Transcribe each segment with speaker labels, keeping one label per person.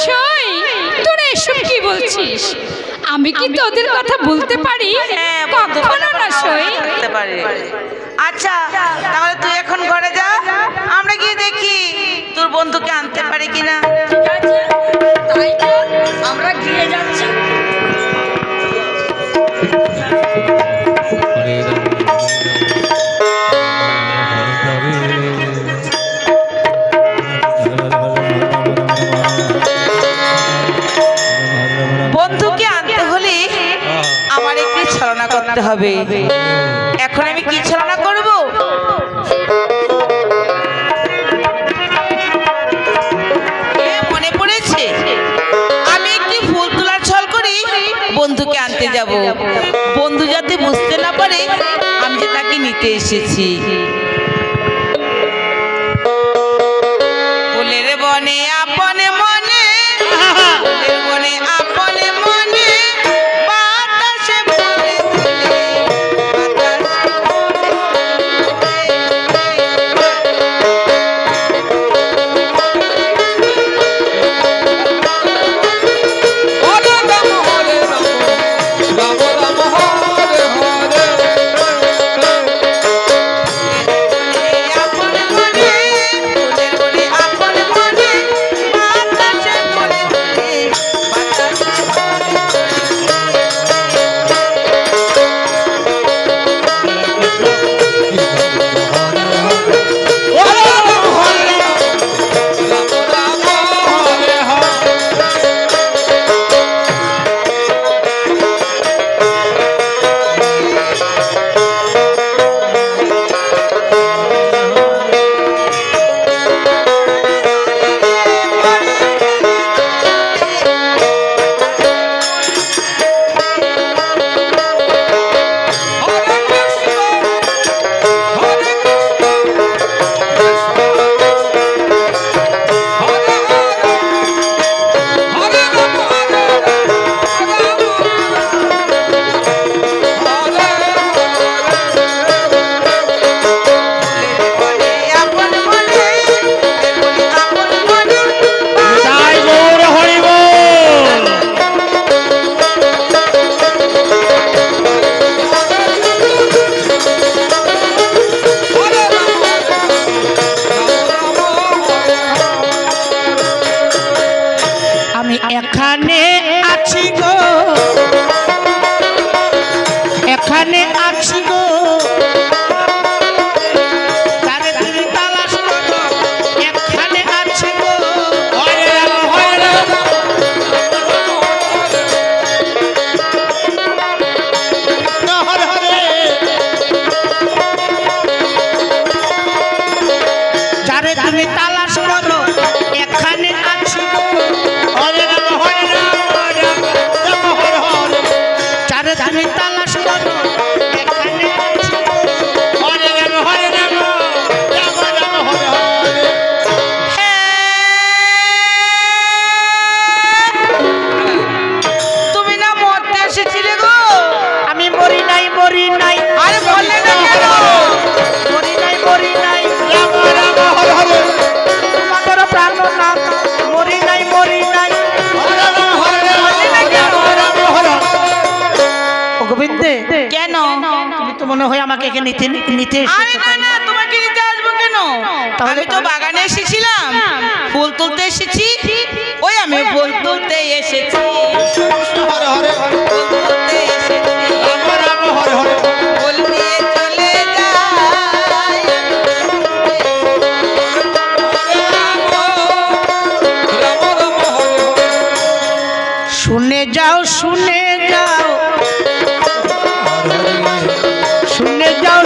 Speaker 1: মশাই তোরা এসব কি বলছিস? আমি কি তোদের কথা হ্যাঁ, বলতে পারি? কখনো না সই।
Speaker 2: আচ্ছা তাহলে তুই এখন ঘরে যা। আমরা গিয়ে দেখি তোর বন্ধুকে আনতে পারি কিনা।
Speaker 3: ঠিক আছে আমরা গিয়ে যাচ্ছি।
Speaker 2: করতে হবে। এখন আমি কি ছলনা করব? মনে পড়েছে? আমি একটি ফুল তোলার ছল করে বন্ধুকে আনতে যাব। বন্ধু যাতে বুঝতে না পারে, আমি যে তাকে নিতে এসেছি। মনে
Speaker 4: হয় আমাকে নিতে নিতে
Speaker 2: তোমাকে নিতে কেন?
Speaker 4: তাহলে
Speaker 2: তো বাগানে এসেছিলাম। ফুল তুলতে এসেছি। ওই আমি ফুল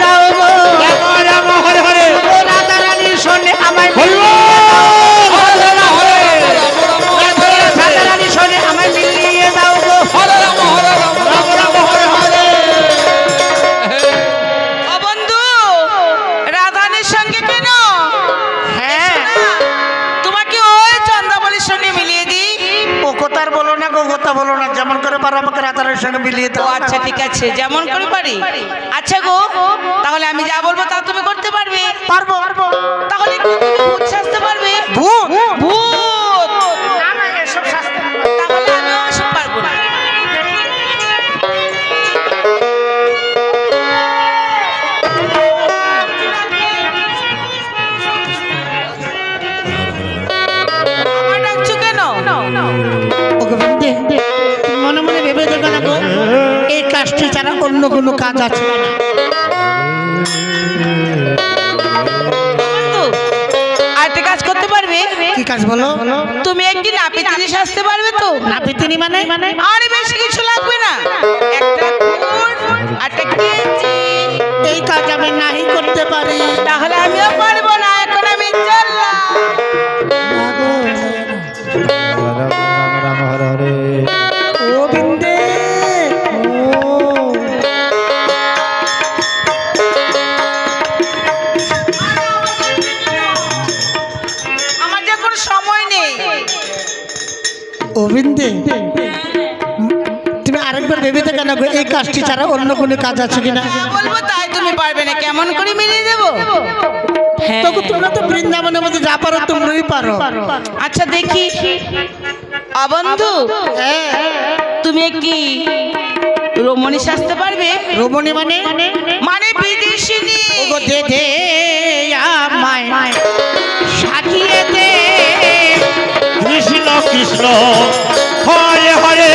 Speaker 4: দাও গো। রাধা রানী শোনে আমায় সঙ্গে মিলিয়ে
Speaker 2: ও আচ্ছা ঠিক আছে। যেমন করে পারি। আচ্ছা গো তাহলে আমি যা বলব তা তুমি করতে পারবে?
Speaker 4: পারব।
Speaker 2: তাহলে ভূত সাজতে পারবে
Speaker 4: ভূত!
Speaker 2: ভূত!
Speaker 4: অন্য কোনো কাজ আছে?
Speaker 2: আরেকটা কাজ করতে পারবে?
Speaker 4: কি কাজ বলো?
Speaker 2: তুমি একদিন পারবে তো।
Speaker 4: নাপিতিনি মানে?
Speaker 2: আরে বেশি কিছু লাগবে না। একটা একটা কেচি
Speaker 4: এই কাজ আমি নাহি করতে পারি।
Speaker 2: তাহলে আমিও পারব।
Speaker 4: তুমি আরেকবার ভেবেতে কেন গো এই কাজটি ছাড়া অন্য কোনো কাজ আছে কিনা?
Speaker 2: বলব তাই তুমি পারবে না কেমন করে মিলিয়ে দেবো
Speaker 4: তবু তোমরা তো বৃন্দাবনের মধ্যে যা পারো তোমরাই পারো।
Speaker 2: আচ্ছা দেখি। অবন্ধু
Speaker 4: হ্যাঁ
Speaker 2: তুমি কি রমণী সাজতে পারবে?
Speaker 4: রমণী মানে?
Speaker 2: মানে বিদেশিনী।
Speaker 4: ওগো দে দে আমায়। সাজিয়ে দে। কৃষ্ণ কৃষ্ণ। হরে হরে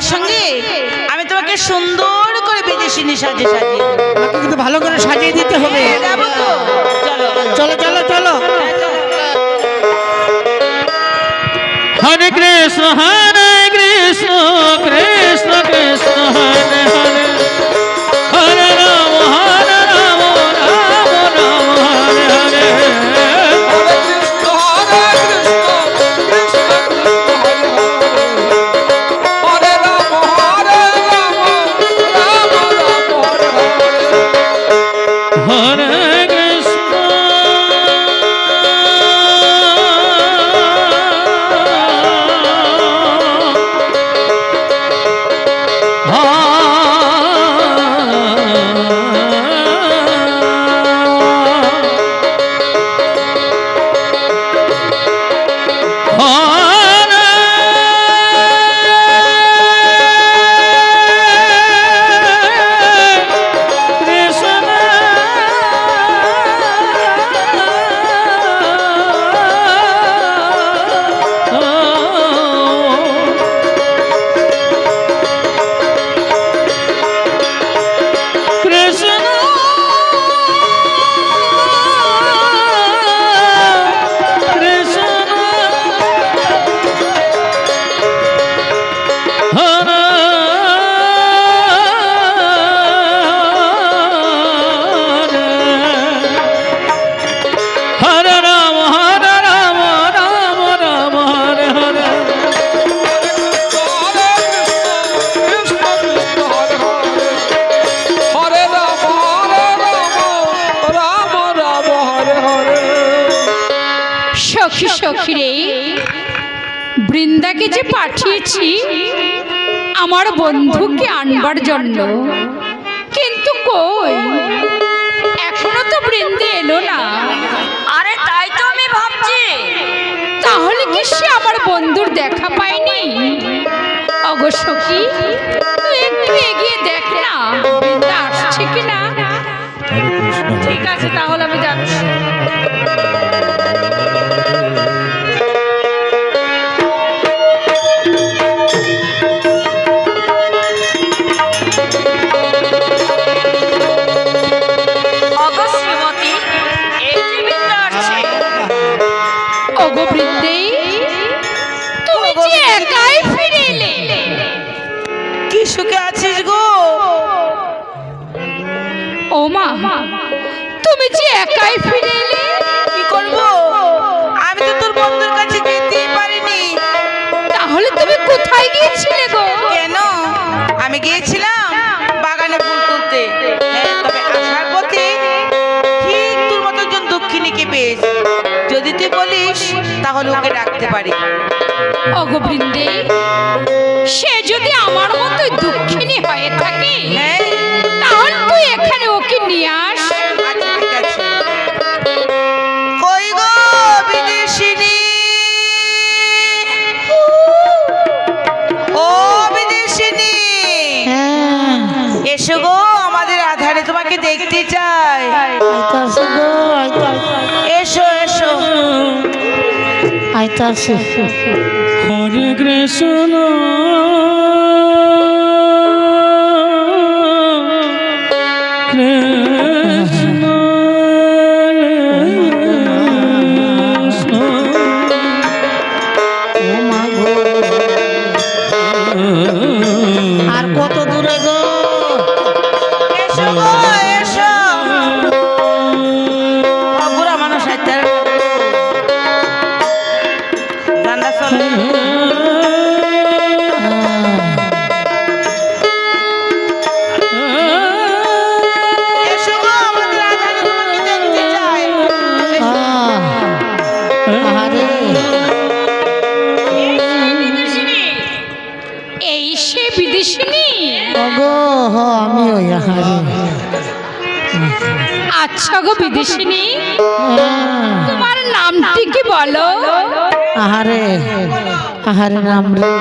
Speaker 4: আমার
Speaker 2: সঙ্গে? আমি তোমাকে সুন্দর করে বিদেশিনী সাজে সাজিয়ে দেবো।
Speaker 4: আমাকে কিন্তু ভালো করে সাজিয়ে দিতে হবে।
Speaker 2: যাব তো। চলো।
Speaker 4: চলো চলো চলো।
Speaker 2: হ্যাঁ, চলো।
Speaker 5: হরে কৃষ্ণ হরে কৃষ্ণ কৃষ্ণ কৃষ্ণ হরে হরে।
Speaker 1: পাঠিয়েছি আমার বন্ধুকে আনবার জন্য। কিন্তু কই? এখনও তো বৃন্দে এলো না।
Speaker 6: আরে তাই তো আমি ভাবছি।
Speaker 1: তাহলে কি সে আমার বন্ধুর দেখা পায়নি? অবশ্য কি তুই একটু
Speaker 2: হ্যাঁ তবে আসার পথে ঠিক তোর মতো একজন দক্ষিণীকে পেয়েছি। যদি তুই বলিস তাহলে ওকে ডাকতে পারি।
Speaker 1: ওগো বৃন্দে সে যদি আমার মতো দুঃখিনী হয়ে থাকে
Speaker 2: হ্যাঁ।
Speaker 1: তাহলে তুই এখানে ওকে নিয়ে আস।
Speaker 4: আইতাছে
Speaker 5: হরে কৃষ্ণ। কৃষ্ণ।
Speaker 4: গো
Speaker 1: বিদেশিনী তোমার নামটি কি বলো?
Speaker 4: আহারে আহারে নাম রে।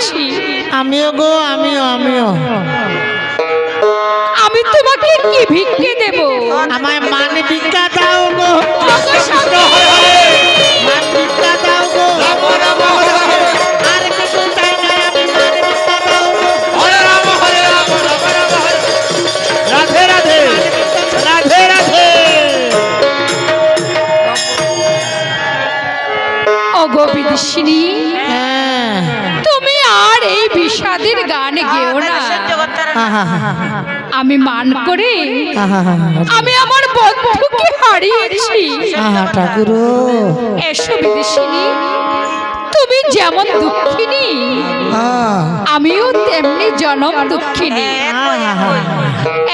Speaker 1: হয়েছি
Speaker 4: আমিও গো আমিও আমিও।
Speaker 1: আমি তোমাকে কি ভিক্ষে দেব?
Speaker 4: আমায় মান ভিক্ষা দাও গো। মান ভিক্ষা দাও গো।
Speaker 3: রাম রাম হরে হরে
Speaker 4: আর কিছু চাই না আমি ভিক্ষা দাও
Speaker 3: হরে রাম হরে রাম রাম রাম
Speaker 4: রাধে রাধে রাধে রাধে।
Speaker 1: ওগো বিদেশিনী তুমি আর এই বিষাদের গান গেও না। আমি মান করে আমি আমার বন্ধুকে হারিয়েছি।
Speaker 4: ঠাকুরো
Speaker 1: এসো বিদেশিনী তুমি যেমন দুঃখিনী আমিও তেমনি জনম দুঃখিনী।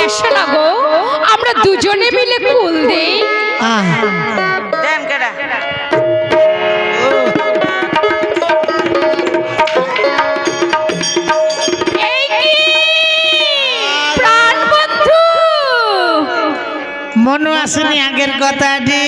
Speaker 1: এসো না গো আমরা দুজনে মিলে কুল দেই।
Speaker 4: মনে আসেনি আগের কথাটি।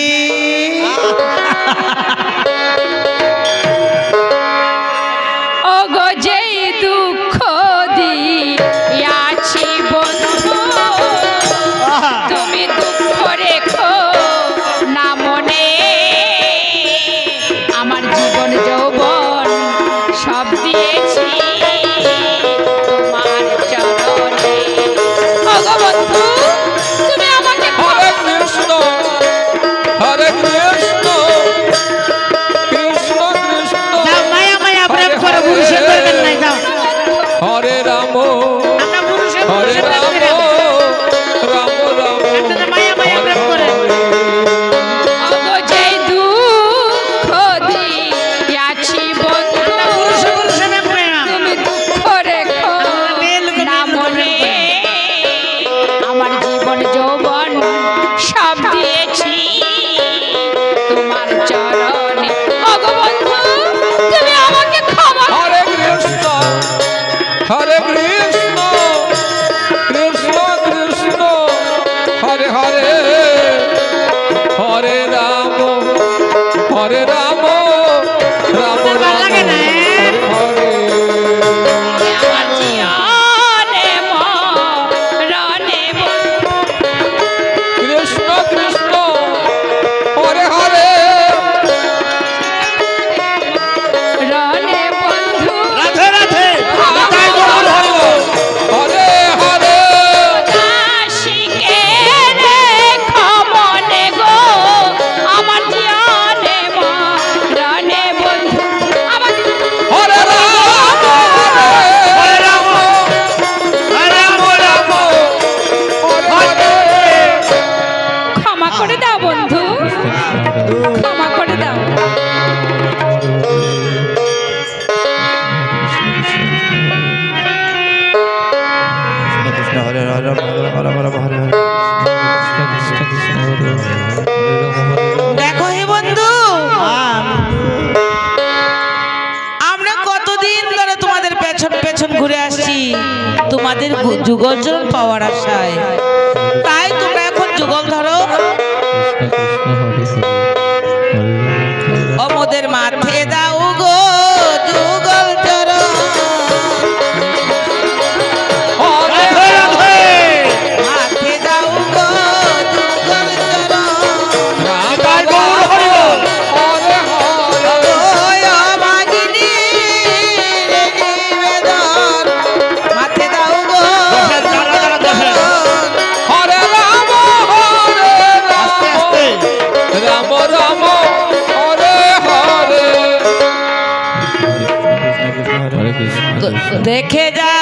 Speaker 2: তোমাদের যুগল পাওয়ার আশায়। তাই তোমরা এখন যুগল ধরো। দেখে যা